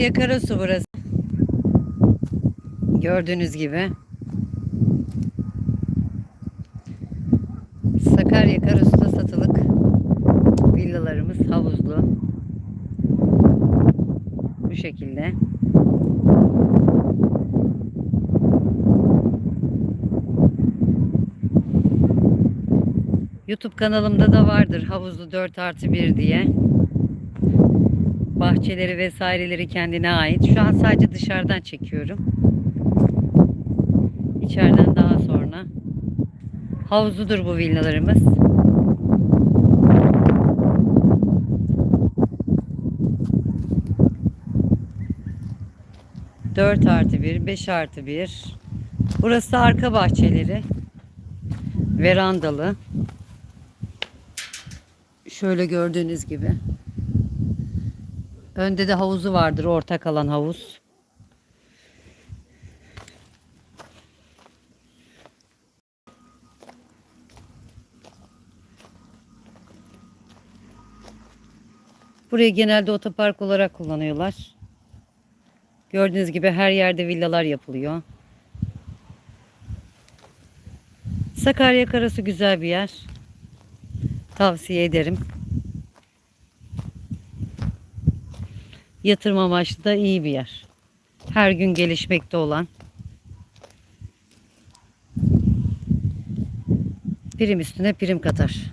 Yakarasu burası. Gördüğünüz gibi. Sakarya Karasu'da satılık villalarımız havuzlu. Bu şekilde. YouTube kanalımda da vardır havuzlu 4 artı 1 diye. Bahçeleri vesaireleri kendine ait. Şu an sadece dışarıdan çekiyorum. İçeriden daha sonra. Havuzludur bu villalarımız. Dört artı bir, beş artı bir. Burası arka bahçeleri. Verandalı. Şöyle gördüğünüz gibi. Önde de havuzu vardır, ortak alan havuz. Burayı genelde otopark olarak kullanıyorlar. Gördüğünüz gibi her yerde villalar yapılıyor. Sakarya Karası güzel bir yer. Tavsiye ederim. Yatırım amaçlı da iyi bir yer. Her gün gelişmekte olan. Prim üstüne prim katar.